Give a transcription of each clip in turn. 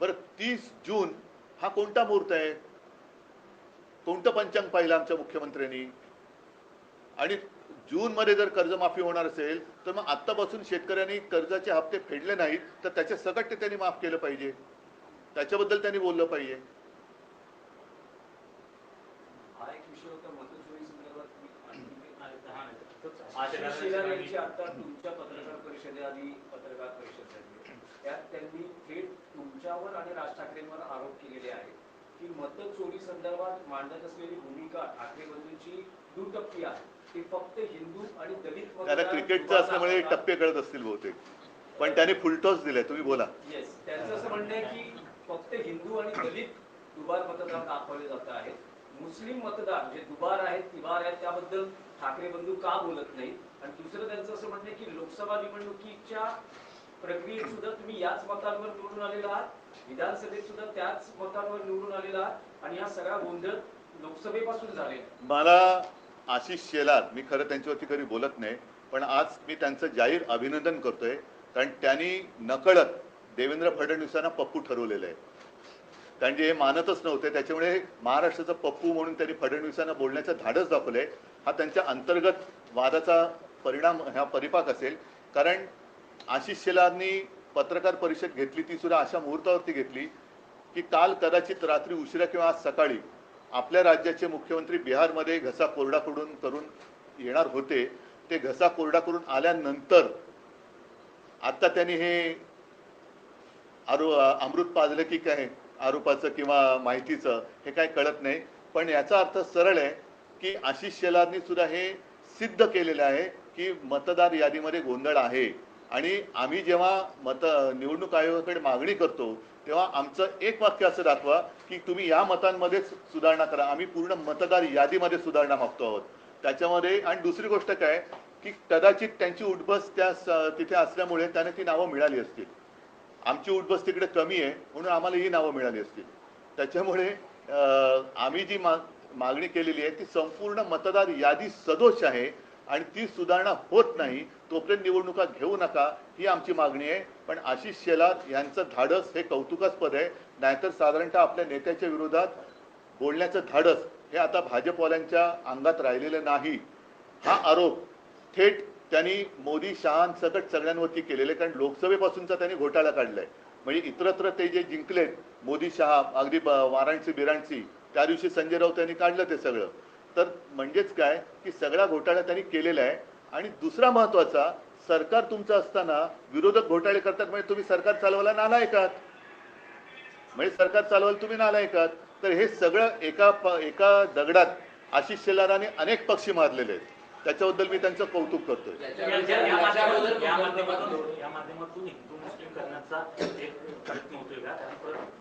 बरं तीस जून हा कोणता मुहूर्त आहे? कोणतं पंचांग पाहिलं आमच्या मुख्यमंत्र्यांनी? आणि जूनमध्ये जर कर्जमाफी होणार असेल तर मग आत्तापासून शेतकऱ्यांनी कर्जाचे हप्ते फेडले नाहीत तर त्याचे सकट ते त्यांनी माफ केलं पाहिजे. त्याच्याबद्दल त्यांनी बोललं पाहिजे. तुमच्या पत्रकार परिषदेआधी पत्रकार परिषद त्यात त्यांनी थेट तुमच्यावर आणि राज ठाकरेंवर आरोप केलेले आहेत. की मतचोरी संदर्भात मांडत असलेली भूमिका ठाकरे बंधूंची दुटप्पी आहे. ती फक्त हिंदू आणि दलित त्याला मतदार क्रिकेटचं असल्यामुळे. टप्पे कळत असतील बहुतेक. पण त्याने फुलटॉस दिलाय तुम्ही बोला. येस त्यांचं असं म्हणणं आहे की फक्त हिंदू आणि दलित दुबार मतदार दाखवले जात आहेत मुस्लिम मतदार जे दुबार आहेत तिबार आहेत त्याबद्दल ठाकरे बंधू का बोलत नाही आणि दुसरं त्यांचं असं म्हणणं की लोकसभा निवडणुकीच्या प्रक्रियेत सुद्धा तुम्ही याच मतांवर निवडून आलेला आहात. विधानसभेत सुद्धा त्याच मतांवर निवडून आलेला आहात. आणि हा सगळा गोंधळ लोकसभेपासून झालेला मला आशिष शेलार मी खरं त्यांच्यावरती कधी बोलत नाही पण आज मी त्यांचं जाहीर अभिनंदन करतोय. कारण त्यांनी नकळत देवेंद्र फडणवीसांना पप्पू ठरवलेलं आहे. कारण जे हे मानतच नव्हते त्याच्यामुळे महाराष्ट्राचं पप्पू म्हणून त्यांनी फडणवीसांना बोलण्याचं धाडस दाखवलंय. हा त्यांच्या अंतर्गत वादाचा परिणाम हा परिपाक असेल. कारण आशिष शेलारनी पत्रकार परिषद घेतली ती सुद्धा अशा मुहूर्तावरती घेतली की काल कदाचित रात्री उशिरा किंवा आज सकाळी आपल्या राज्याचे मुख्यमंत्री बिहारमध्ये घसा कोरडा करून करून येणार होते. ते घसा कोरडा करून आल्यानंतर आता त्यांनी हे आरो अमृत पाजलं की काय आरोपाचं किंवा माहितीचं हे काय कळत नाही. पण याचा अर्थ सरळ आहे की आशिष शेलारनी सुद्धा हे सिद्ध केलेलं आहे की मतदार यादीमध्ये गोंधळ आहे. आणि आम्ही जेव्हा मत निवडणूक आयोगाकडे मागणी करतो तेव्हा आमचं एक वाक्य असं दाखवा की तुम्ही या मतांमध्येच सुधारणा करा. आम्ही पूर्ण मतदार यादीमध्ये सुधारणा मागतो आहोत. त्याच्यामध्ये आणि दुसरी गोष्ट काय की कदाचित त्यांची उठबस त्या तिथे असल्यामुळे त्यांना ती नावं मिळाली असतील. आमची उठबस तिकडे कमी आहे म्हणून आम्हाला ही नावं मिळाली असतील. त्याच्यामुळे आम्ही जी मा मागणी केलेली आहे ती संपूर्ण मतदार यादी सदोष आहे. आणि ती सुधारणा होत नाही तोपर्यंत निवडणुका घेऊ नका ही आमची मागणी आहे. पण आशिष शेलार यांचं धाडस हे कौतुकास्पद आहे. नाहीतर साधारणतः आपल्या नेत्याच्या विरोधात बोलण्याचं धाडस हे आता भाजपवाल्यांच्या अंगात राहिलेलं नाही. हा आरोप थेट त्यांनी मोदी शहांसकट सगळ्यांवरती केलेले कारण लोकसभेपासूनचा त्यांनी घोटाळा काढलाय. म्हणजे इतरत्र ते जे जिंकलेत मोदी शहा अगदी वाराणसी बिराणसी त्या दिवशी संजय राऊत यांनी काढलं ते सगळं. तर म्हणजेच काय की सगळा घोटाळा त्यांनी केलेला आहे. आणि दुसरा महत्त्वाचा सरकार तुमचं असताना विरोधक घोटाळे करतात म्हणजे तुम्ही सरकार चालवायला नालायकात म्हणजे सरकार चालवायला तुम्ही नालायकात तर हे सगळं एका एका दगडात आशिष शेलाराने अनेक पक्षी मारलेले आहेत. त्याच्याबद्दल मी त्यांचं कौतुक करतोय.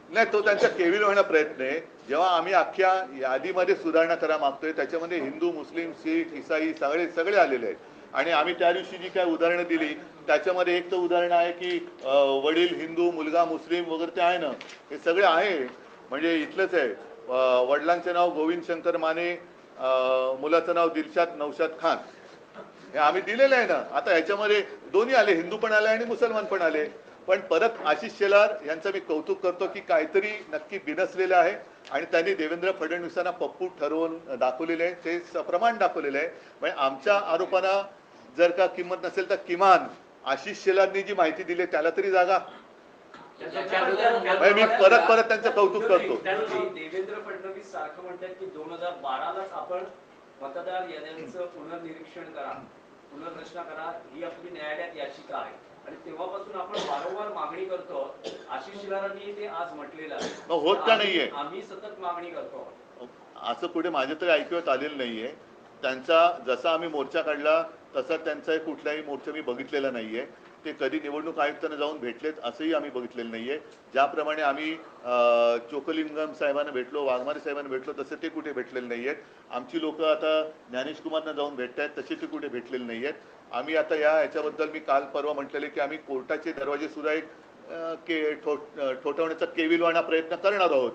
नाही तो त्यांचा केविल होणं प्रयत्न आहे. जेव्हा आम्ही अख्ख्या यादीमध्ये सुधारणा करा मागतोय त्याच्यामध्ये हिंदू मुस्लिम शीख इसाई सगळे सगळे आलेले आहेत. आणि आम्ही त्या दिवशी जी काय उदाहरणं दिली त्याच्यामध्ये एक तर उदाहरण आहे की वडील हिंदू मुलगा मुस्लिम वगैरे ते आहे ना हे सगळे आहे. म्हणजे इथलंच आहे. वडिलांचे नाव गोविंद शंकर माने मुलाचं नाव दिलशाद नौशाद खान. हे आम्ही दिलेलं आहे ना आता ह्याच्यामध्ये दोन्ही आले हिंदू पण आले आणि मुसलमान पण आले. पण परत आशिष शेलार यांचं मी कौतुक करतो की काहीतरी नक्की बिनसलेलं आहे आणि त्यांनी देवेंद्र फडणवीसांना पप्पू ठरवून दाखवलेले आहे. ते सप्रमाण दाखवलेलं आहे. म्हणजे आमच्या आरोपांना जर का किंमत नसेल तर किमान आशिष शेलारनी जी माहिती दिली आहे, त्याला तरी जागा. मी परत परत त्यांचं कौतुक करतो. देवेंद्र फडणवीस सारखं म्हणतात की दोन हजार बारालाच आपण मतदार याद्यांचं पुनर्निरीक्षण करा पुनर्रचना करा ही आपली न्यायालयात याचिका आहे. आणि तेव्हापासून आपण वारंवार मागणी करतो आशिष शिलारांनी ते आज म्हटलेलं आहे. होत का नाहीये? आम्ही सतत मागणी करतो. असं कुठे माझ्या तरी ऐकवत आलेलं नाहीये. त्यांचा जसा आम्ही मोर्चा काढला तसा त्यांचा कुठलाही मोर्चा मी बघितलेला नाहीये. ते कधी निवडणूक आयुक्तांना जाऊन भेटलेत असंही आम्ही बघितलेलं नाहीये. ज्याप्रमाणे आम्ही चोकलिंगम साहेबांना भेटलो वाघमारे साहेबांना भेटलो तसे ते कुठे भेटलेले नाहीयेत. आमची लोक आता ज्ञानेश कुमारना जाऊन भेटतायत तसे ते कुठे भेटलेले नाहीयेत. आम्ही आता या ह्याच्याबद्दल मी काल परवा म्हटलेले की आम्ही कोर्टाचे दरवाजे सुद्धा एक के ठो ठोठावण्याचा केविलवाणा प्रयत्न करणार आहोत.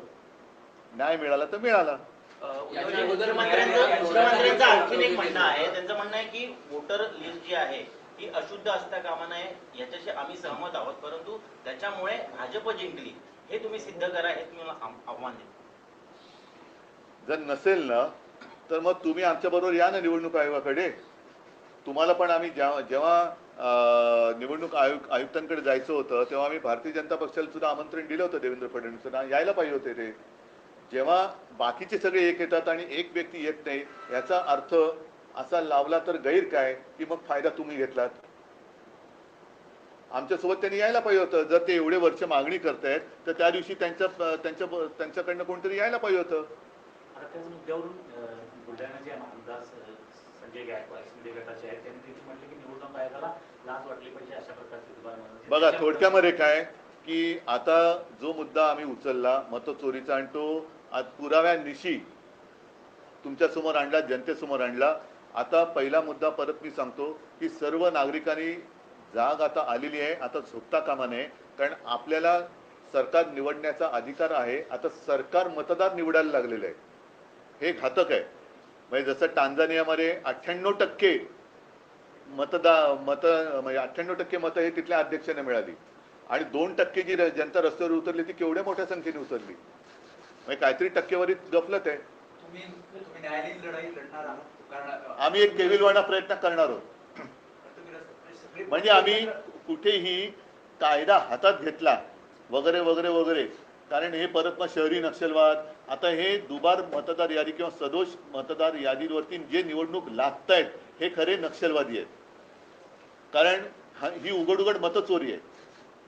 न्याय मिळाला तर मिळाला. मुख्यमंत्र्यांचं आणखीन एक म्हणणं आहे. त्यांचं म्हणणं आहे की वोटर लिस्ट जी आहे ही अशुद्ध असता कामा नये याच्याशी आम्ही सहमत आहोत. परंतु त्याच्यामुळे भाजप जिंकली. हे तुम्ही सिद्ध करा हे तुम्ही आव्हान देतो जर नसेल ना तर मग तुम्ही आमच्या बरोबर या ना निवडणूक आयोगाकडे. तुम्हाला पण आम्ही जेव्हा जेव्हा निवडणूक आयुक्त आयुक्तांकडे जायचं होतं तेव्हा आम्ही भारतीय जनता पक्षाला सुद्धा आमंत्रण दिलं होतं देवेंद्र फडणवीसांना यायला पाहिजे होते ते. जेव्हा बाकीचे सगळे एक येतात आणि एक व्यक्ती येत नाही याचा अर्थ असा लावला तर गैर काय? की मग फायदा तुम्ही घेतलात. आमच्यासोबत त्यांनी यायला पाहिजे होतं. जर ते एवढे वर्ष मागणी करतायत तर त्या दिवशी त्यांच्या त्यांच्या त्यांच्याकडनं कोणतरी यायला पाहिजे होतं. बघा थोडक्यामध्ये काय? की आता जो मुद्दा आम्ही उचलला मतचोरीचा आणि तो आज पुराव्यानिशी तुमच्यासमोर आणला जनतेसमोर आणला आता पहिला मुद्दा परत मी सांगतो की सर्व नागरिकांनी जाग आता आलेली आहे आता झोपता कामा नये कारण आपल्याला सरकार निवडण्याचा अधिकार आहे. आता सरकार मतदार निवडायला लागलेलं आहे. हे घातक आहे. म्हणजे जसं टांझानियामध्ये अठ्ठ्याण्णव टक्के मतदा मत म्हणजे अठ्ठ्याण्णव टक्के मतं हे तिथल्या अध्यक्षांना मिळाली. आणि दोन टक्के जी र- जनता रस्त्यावर उतरली ती केवढ्या मोठ्या संख्येने उतरली. म्हणजे काहीतरी टक्केवारीत गफलत आहे. आम्ही एक केविलवाणा प्रयत्न करणार आहोत. म्हणजे आम्ही कुठेही कायदा हातात घेतला वगैरे वगैरे वगैरे कारण हे परत मग शहरी नक्षलवाद आता हे दुबार मतदार यादी किंवा सदोष मतदार यादीवरती जे निवडणूक लागतायत हे खरे नक्षलवादी आहेत. कारण ही उघड उघड मतचोरी आहे.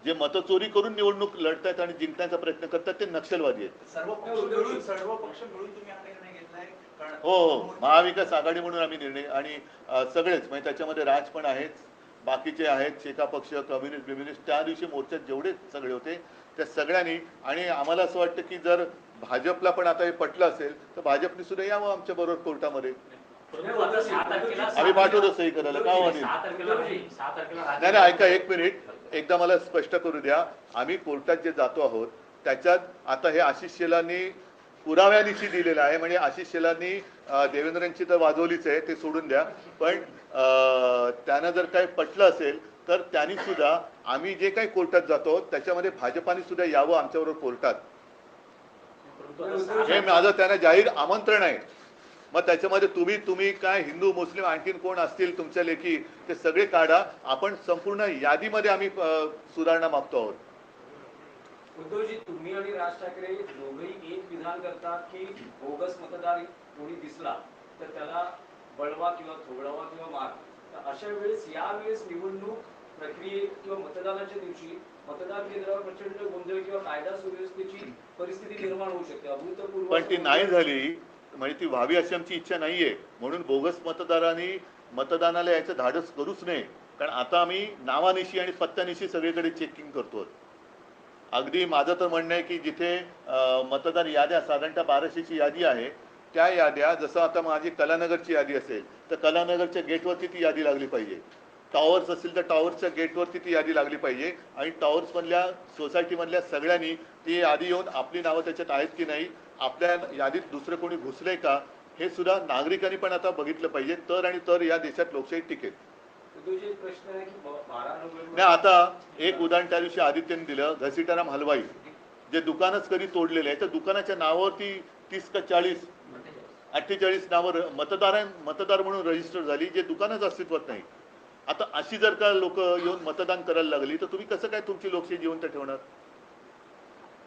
जे मतचोरी करून निवडणूक लढतायत आणि जिंकण्याचा प्रयत्न करतात ते नक्षलवादी आहेत. सर्व पक्ष मिळून सर्व पक्ष मिळून तुम्ही हा निर्णय घेतलाय हो हो. महाविकास आघाडी म्हणून आम्ही निर्णय आणि सगळेच म्हणजे त्याच्यामध्ये राज पण आहेत बाकीचे आहेत शेका पक्ष कम्युनिस्ट बिम्युनिस्ट त्या दिवशी मोर्चात जेवढे सगळे होते त्या सगळ्यांनी आणि आम्हाला असं वाटतं की जर भाजपला पण आता हे पटलं असेल तर भाजपने सुद्धा यावं आमच्या बरोबर कोर्टामध्ये. आम्ही पाठवतो सही करायला का नाही नाही नाही ऐका एक मिनिट. एकदा मला स्पष्ट करू द्या. आम्ही कोर्टात जे जातो आहोत त्याच्यात आता हे आशिष शेलांनी पुराव्यानिशी दिलेला आहे. म्हणजे आशिष शेलांनी देवेंद्रांची तर वाजवलीच आहे ते सोडून द्या. पण अं, त्यांना जर काही पटलं असेल तर त्यांनी सुद्धा आम्ही जे काही कोर्टात जातो त्याच्यामध्ये भाजपाने सुद्धा यावं आमच्याबरोबर कोर्टात. हे माझं त्यांना जाहीर आमंत्रण आहे. मग त्याच्यामध्ये तुम्ही तुम्ही काय हिंदू मुस्लिम आणखीन कोण असतील तुमच्या लेखी ते सगळे काढा. आपण संपूर्ण यादीमध्ये आम्ही सुधारणा मागतो आहोत. उद्धवजी तुम्ही आणि राज ठाकरे दोघेही एक विधान करतात की बोगस मतदार कोणी दिसला तर त्याला बळवा किंवा थोबडावा किंवा मार. तर अशा वेळेस यावेळेस निवडणूक प्रक्रिये किंवा मतदानाच्या दिवशी मतदान केंद्रावर प्रचंड गोंधळ किंवा कायदा सुव्यवस्थेची परिस्थिती निर्माण होऊ शकते. अभूतपूर्व पण ती नाही झाली म्हणजे ती व्हावी अशी आमची इच्छा नाहीये. म्हणून बोगस मतदारांनी मतदानाला याचं धाडस करूच नये. कारण आता आम्ही नावानिशी आणि पत्त्यानिशी सगळीकडे चेकिंग करतो अगदी माझं तर म्हणणं आहे की जिथे मतदार याद्या साधारणतः बाराशेची यादी आहे त्या याद्या जसं आता माझी कलानगरची यादी असेल तर कलानगरच्या गेटवरती ती यादी लागली पाहिजे. टॉवर्स असेल तर टॉवरच्या गेटवरती ती यादी लागली पाहिजे आणि टॉवर्समधल्या सोसायटीमधल्या सगळ्यांनी ती यादी येऊन आपली नावं त्याच्यात आहेत की नाही आपल्या यादीत दुसरं कोणी घुसलंय का हे सुद्धा नागरिकांनी पण आता बघितलं पाहिजे. तर आणि तर या देशात लोकशाही टिकेल. नाही आता एक उदाहरण त्या दिवशी आदित्यने दिलं घसीटाराम हलवाई जे दुकानच कधी तोडलेले आहे तर दुकानाच्या नावावरती तीस का चाळीस अठ्ठेचाळीस नावं र- मतदारां मतदार म्हणून रजिस्टर झाली जे दुकानच अस्तित्वात नाही. आता अशी जर का लोक येऊन मतदान करायला लागली तर तुम्ही कसं काय तुमची लोकशाही जिवंत ठेवणार?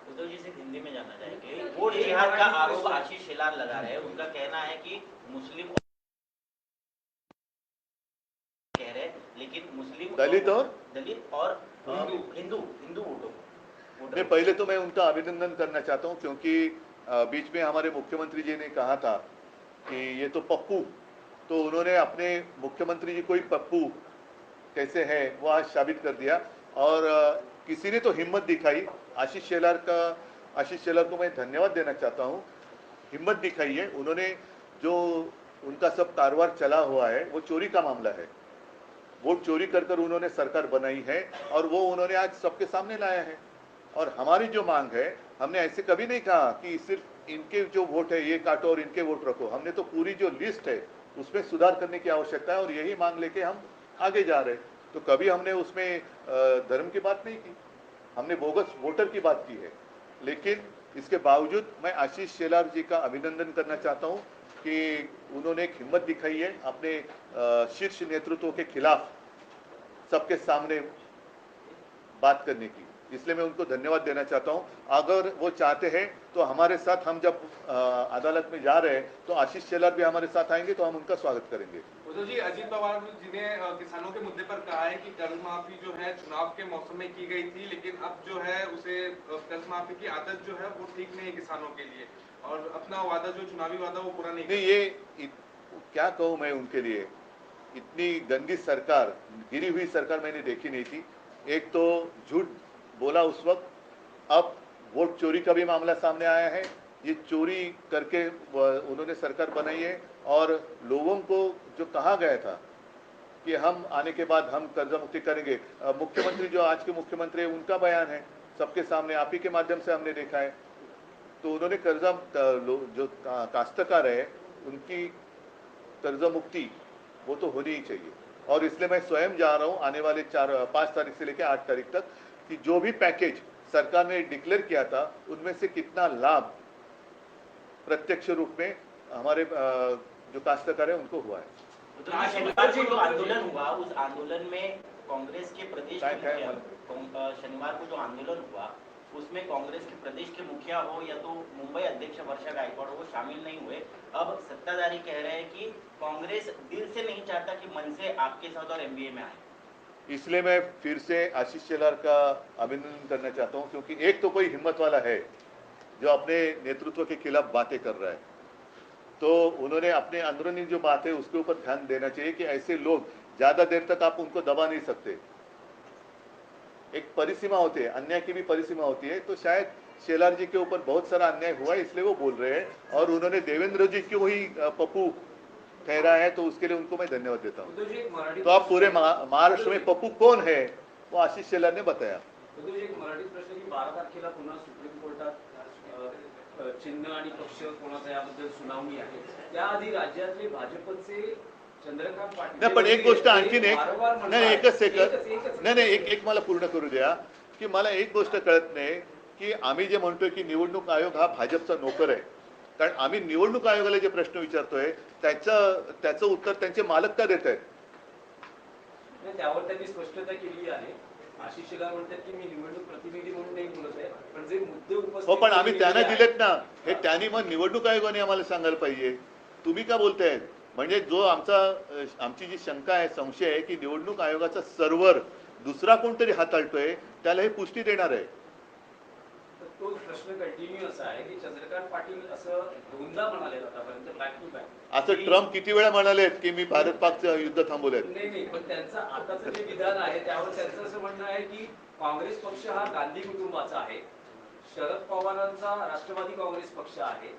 उद्धव जी से हिंदी में जानना चाहेंगे। वोट जिहाद का आरोप आशीष शेलार लगा रहे हैं उनका कहना है कि मुस्लिम लेकिन मुस्लिम दलित और? दलित और। हिंदू। हिंदू हिंदू वोटों को। पहले तो मैं उनका अभिनंदन करना चाहता हूँ क्योंकि बीच में हमारे मुख्यमंत्री जी ने कहा था कि ये तो पप्पू। तो उन्होंने अपने मुख्यमंत्री जी को ही पप्पू कैसे है वो आज साबित कर दिया। और किसी ने तो हिम्मत दिखाई। आशीष शेलार का आशीष शेलार को मैं धन्यवाद देना चाहता हूँ। हिम्मत दिखाई है। उन्होंने जो उनका सब कारोबार चला हुआ है वो चोरी का मामला है। वोट चोरी कर कर उन्होंने सरकार बनाई है और वो उन्होंने आज सबके सामने लाया है। और हमारी जो मांग है, हमने ऐसे कभी नहीं कहा कि सिर्फ़ इनके जो वोट है, ये काटो और इनके वोट रखो। हमने तो पूरी जो लिस्ट है, उसमें सुधार करने की आवश्यकता है और यही मांग लेके हम आगे जा रहे तो कभी हमने उसमें धर्म की बात नहीं की। हमने बोगस वोटर की बात की है। लेकिन इसके बावजूद मैं आशीष शेलार जी का अभिनंदन करना चाहता हूँ कि उन्होंने एक हिम्मत दिखाई है अपने शीर्ष नेतृत्व के खिलाफ सबके सामने बात करने की। इसलिए मैं उनको धन्यवाद देना चाहता हूँ। अगर वो चाहते हैं तो हमारे साथ हम जब अदालत में जा रहे हैं तो आशीष शेलार भी हमारे साथ आएँगे तो हम उनका स्वागत करेंगे। उद्धव जी, अजीत पवार जी ने किसानों के मुद्दे पर कहा है कि कर्ज माफ़ी जो है चुनाव के मौसम में की गई थी, लेकिन अब जो है उसे कर्ज माफ़ी की आदत जो है वो ठीक नहीं है किसानों के लिए। और अपना वादा जो चुनावी वादा वो पूरा नहीं नहीं ये इत, क्या कहूँ मैं उनके लिए? इतनी गंदी सरकार गिरी हुई सरकार मैंने देखी नहीं थी। एक तो झूठ बोला उस वक्त अब वोट चोरी का भी मामला सामने आया है। ये चोरी करके उन्होंने सरकार बनाई है और लोगों को जो कहा गया था कि हम आने के बाद हम कर्जा मुक्ति करेंगे। मुख्यमंत्री जो आज के मुख्यमंत्री है उनका बयान है सबके सामने आप ही के माध्यम से हमने देखा है। तो उन्होंने कर्जा जो काश्तकार है उनकी कर्जा मुक्ति वो तो होनी ही चाहिए। और इसलिए मैं स्वयं जा रहा हूँ आने वाले चार पाँच तारीख से लेकर आठ तारीख तक कि जो भी पैकेज सरकार ने डिक्लेयर किया था उनमें से कितना लाभ प्रत्यक्ष रूप में हमारे जो काश्तकार है उनको हुआ है। तो शनिवार को जो आंदोलन हुआ उस आंदोलन में कांग्रेस के प्रदेश शनिवार को जो आंदोलन हुआ उसमें कांग्रेस के प्रदेश के मुखिया हो या तो मुंबई अध्यक्ष वर्षा गायकवाड़ हो शामिल नहीं हुए। अब सत्ताधारी कह रहे हैं कि कांग्रेस दिल से नहीं चाहता कि मन से आपके साथ और एमबीए में आए। इसलिए मैं फिर से आशीष शेलार का अभिनंदन करना चाहता हूँ, क्योंकि एक तो कोई हिम्मत वाला है जो अपने नेतृत्व के खिलाफ बातें कर रहा है। तो उन्होंने अपने अंदरूनी जो बात है, उसके ऊपर ध्यान देना चाहिए कि ऐसे लोग ज़्यादा देर तक आप उनको दबा नहीं सकते। एक परिसीमा होती है अन्याय की भी परिसीमा होती है तो शायद शेलार जी के ऊपर बहुत सारा अन्याय हुआ है इसलिए वो बोल रहे हैं और उन्होंने देवेंद्र जी क्यों ही पप्पू ठहरा है तो उसके लिए उनको मैं धन्यवाद देता हूँ। तो आप पूरे महाराष्ट्र में पप्पू कौन है वो आशीष शेलार ने बताया। चिन्ह आणि पक्ष कोणाचा याबद्दल सुनावणी आहे. त्याआधी राज्यातले भाजपचे नाही पण एक गोष्ट आणखीन एक. नाही एकच सेकंद. नाही नाही एक एक मला पूर्ण करू द्या. की मला एक गोष्ट कळत नाही की आम्ही जे म्हणतोय की निवडणूक आयोग हा भाजपचा नोकर आहे. कारण आम्ही निवडणूक आयोगाला जे प्रश्न विचारतोय त्याचं त्याचं उत्तर त्यांचे मालक का देत आहेत? त्यावर त्यांनी स्पष्टता केली आहे. आशिष शेलार म्हणतात की मी निवडणूक प्रतिनिधी म्हणून नाही बोलत आहे. पण जे मुद्दे उपस्थित हो पण आम्ही त्यांना दिलेत ना. हे त्यांनी मग निवडणूक आयोगाने आम्हाला सांगायला पाहिजे. तुम्ही का बोलताय? म्हणजे जो आमचा आमची जी शंका आहे संशय आहे की निवडणूक आयोगाचा सर्व्हर दुसरा कोणतरी हाताळतोय त्याला हे पुष्टी देणार आहे. तो प्रश्न कंटिन्यू असा आहे की चंद्रकांत पाटील असं दोनदा म्हणाले आतापर्यंत बॅक टू बॅक असं ट्रम्प किती वेळा म्हणालेत की मी भारत पाकचं युद्ध थांबवलेत नाही नाही पण त्यांचं आताचं जे विधान आहे त्यावर त्यांचं असं म्हणणं आहे की काँग्रेस पक्ष हा गांधी कुटुंबाचा आहे. शरद पवारांचा राष्ट्रवादी काँग्रेस पक्ष आहे.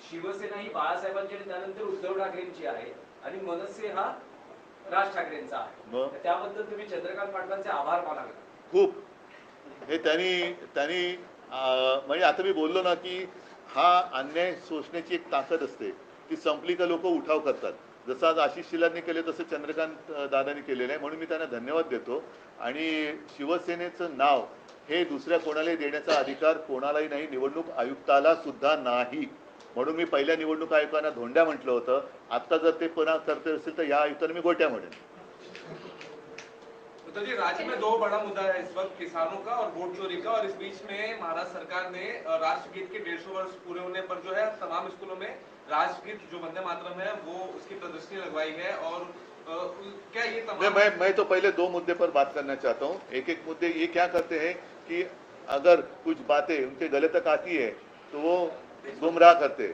शिवसेना ही बाळासाहेबांची आणि त्यानंतर उद्धव ठाकरेंची आहे आणि मनसे हा राज ठाकरेंचा आहे. त्याबद्दल तुम्ही चंद्रकांत पाटलांचे आभार मानावे. खूप. हे त्यांनी त्यांनी म्हणजे आता मी बोललो ना की हा अन्याय सोसण्याची एक ताकद असते. ती संपली का लोक उठाव करतात. जसं आज आशिष शिलांनी केले तसं चंद्रकांत दादांनी केलेलं आहे. म्हणून मी त्यांना धन्यवाद देतो. आणि शिवसेनेचं नाव हे दुसऱ्या कोणालाही देण्याचा अधिकार कोणालाही नाही. निवडणूक आयुक्ताला सुद्धा नाही. म्हणून मी पहिल्या निवडणूक आयुक्तांना धोंड्या म्हटलं होतं. आता जर ते पुन्हा करते असेल तर या आयुक्तांना मी गोट्या म्हणेन. राज्य में दो बड़ा मुद्दा है इस वक्त किसानों का और वोट चोरी का और इस बीच में महाराष्ट्र सरकार ने राष्ट्रगीत के डेढ़ सौ वर्ष पूरे होने पर जो है तमाम स्कूलों में राष्ट्रगीत जो वंदे मातरम है वो उसकी प्रदर्शनी लगवाई है और क्या ये तमाम मैं मैं तो पहले दो मुद्दे पर बात करना चाहता हूँ। एक एक मुद्दे ये क्या करते हैं कि अगर कुछ बातें उनके गले तक आती है तो वो गुमराह करते।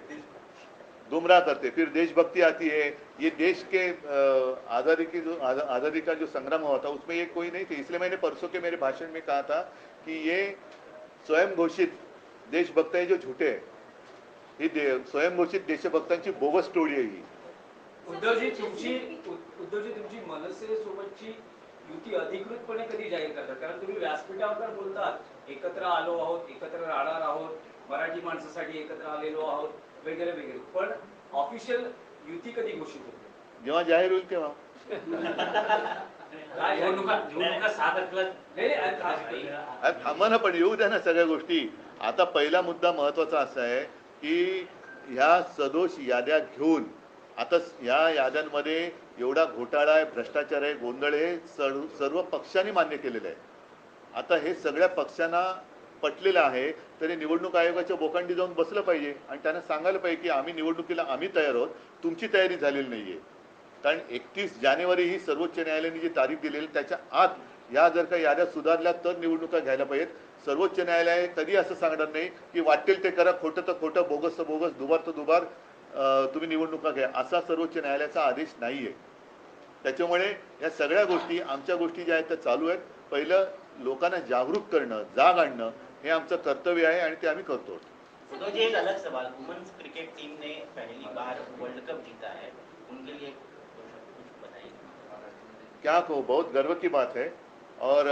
गुमराह करते। फिर देशभक्ति आती है। ये देश के आज़ादी की जो आज़ादी का जो संग्राम हुआ था उसमें ये कोई नहीं थी। इसलिए मैंने परसों के मेरे भाषण में कहा था कि ये स्वयं घोषित देशभक्त है जो झूठे हैं। ही स्वयं घोषित देशभक्तांची बोगस टोळी आहे ही। उद्धवजी तुमची उद्धवजी तुमची मनसे सोबतची युती अधिकृतपणे कधी जाहीर करतात कारण तुम्ही व्यासपीठावर बोलतात एकत्र आलो आहोत एकत्र राहणार आहोत मराठी माणसासाठी एकत्र आलेलो आहोत वगैरे वगैरे. पण ऑफिशियल युती कधी घोषित होते? जेव्हा जाहीर होईल तेव्हा. थांबा ना पण येऊ द्या ना सगळ्या गोष्टी. आता पहिला मुद्दा महत्त्वाचा असा आहे की ह्या सदोष याद्या घेऊन आता ह्या याद्यांमध्ये एवढा घोटाळा आहे भ्रष्टाचार आहे गोंधळ आहे सर्व सर्व पक्षांनी मान्य केलेलं आहे. आता हे सगळ्या पक्षांना पटलेलं आहे तरी निवडणूक आयोगाच्या बोकांडी जाऊन बसलं पाहिजे आणि त्यांना सांगायला पाहिजे की आम्ही निवडणुकीला आम्ही तयार आहोत तुमची तयारी झालेली नाहीये. कारण एकतीस जानेवारी ही सर्वोच्च न्यायालयाने जी तारीख दिलेली त्याच्या आत या जर का याद्या सुधारल्या तर निवडणुका घ्यायला पाहिजेत. सर्वोच्च न्यायालय कधी असं सांगणार नाही की वाटेल ते करा खोटं तर खोटं बोगस तर बोगस दुबार तर दुबार तुम्ही निवडणुका घ्या असा सर्वोच्च न्यायालयाचा आदेश नाहीये. त्याच्यामुळे या सगळ्या गोष्टी आमच्या गोष्टी ज्या आहेत त्या चालू आहेत. पहिलं लोकांना जागरूक करणं जाग आणणं हे आमचं कर्तव्य आहे आणि ते आम्ही करतो. तो जी एक अलग सवाल. वुमेन्स क्रिकेट टीम ने पहली बार वर्ल्ड कप जीता है. उनके लिए कुछ बताइए. क्या कहो बहुत गर्व की बात है। और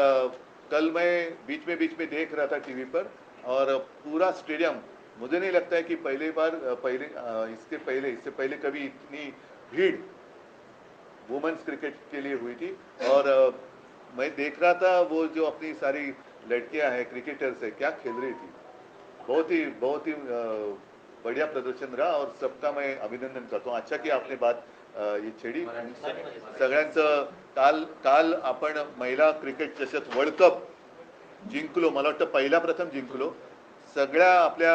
कल मैं बीच में बीच में देख रहा था टीवी पर और पूरा स्टेडियम मुझे नहीं लगता है कि पहली बार पहले इसके पहले इससे पहले कभी इतनी भीड़ वुमेन्स क्रिकेट के लिए हुई थी। और मैं देख रहा था वो जो अपनी सारी लड़कियां हैं क्रिकेटर्स है क्या खेल रही थी? बहुत ही बहुत ही बढ़िया प्रदर्शन रहा और सबका मैं अभिनंदन करता हूँ। अच्छा की आपने बात ही ये छेड़ी। सगळ्यांचं काल काल आपण महिला क्रिकेट चषक वर्ल्ड कप जिंकलो. मला वाटतं पहिला प्रथम जिंकलो. सगळ्या आपल्या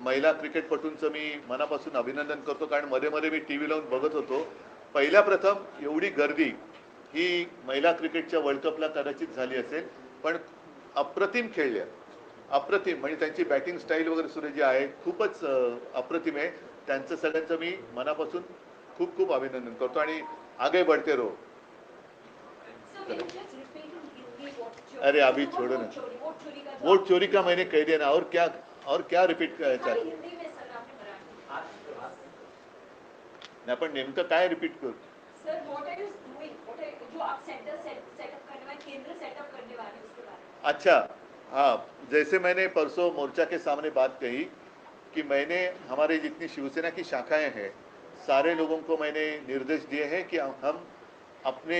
महिला क्रिकेटपटूंचं मी मनापासून अभिनंदन करतो. कारण मध्ये मध्ये मी टी व्ही लावून बघत होतो. पहिल्या प्रथम एवढी गर्दी ही महिला क्रिकेटच्या वर्ल्ड कपला कदाचित झाली असेल. पण अप्रतिम खेळल्या अप्रतिम म्हणजे त्यांची बॅटिंग स्टाईल वगैरे सुद्धा जी खूपच अं, अप्रतिम आहे त्यांचं सगळ्यांचं मी मनापासून खूप खूप अभिनंदन करतो आगे बढ़ते रहो? अरे, अभी छोड़ो ना। वोट चोरी का मैंने कह दिया ना और क्या और क्या रिपीट करायचं खाली आहे? आपण रिपीट करू sir what are you doing जो आप सेंटर सेटअप करने वाले केंद्र सेटअप करने वाले हैं, अच्छा हाँ जैसे मैंने परसों मोर्चा के सामने बात कही कि मैंने हमारे जितनी शिवसेना की शाखाएँ हैं, सारे लोगों को मैंने निर्देश दिए हैं कि हम अपने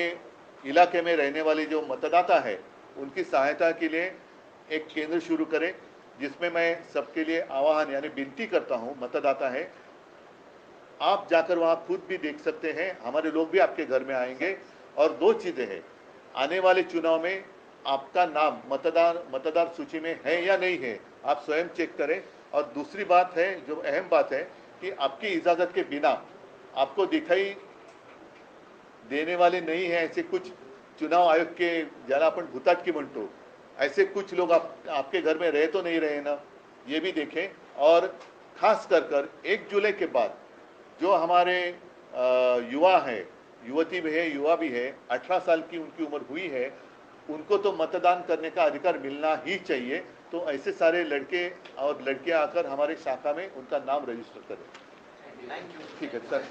इलाके में रहने वाले जो मतदाता है, उनकी सहायता के लिए एक केंद्र शुरू करें, जिसमें मैं सबके लिए आह्वान यानी विनती करता हूँ, मतदाता है, आप जाकर वहाँ खुद भी देख सकते हैं, हमारे लोग भी आपके घर में आएँगे और दो चीज़ें हैं, आने वाले चुनाव में आपका नाम मतदार मतदार सूची में है या नहीं है आप स्वयं चेक करें। और दूसरी बात है जो अहम बात है कि आपकी इजाज़त के बिना आपको दिखाई देने वाले नहीं है ऐसे कुछ चुनाव आयोग के ज़्यादा अपन भूताटकी म्हणतो ऐसे कुछ लोग आप, आपके घर में रह तो नहीं रहे ना ये भी देखें। और खास कर कर एक जुलाई के बाद जो हमारे युवा हैं युवती भी है युवा भी है अठारह साल की उनकी उम्र हुई है उनको तो मतदान करने का अधिकार मिलना ही चाहिए। तो ऐसे सारे लड़के और लड़कियां आकर हमारे शाखा में उनका नाम रजिस्टर करें। ठीक है सर।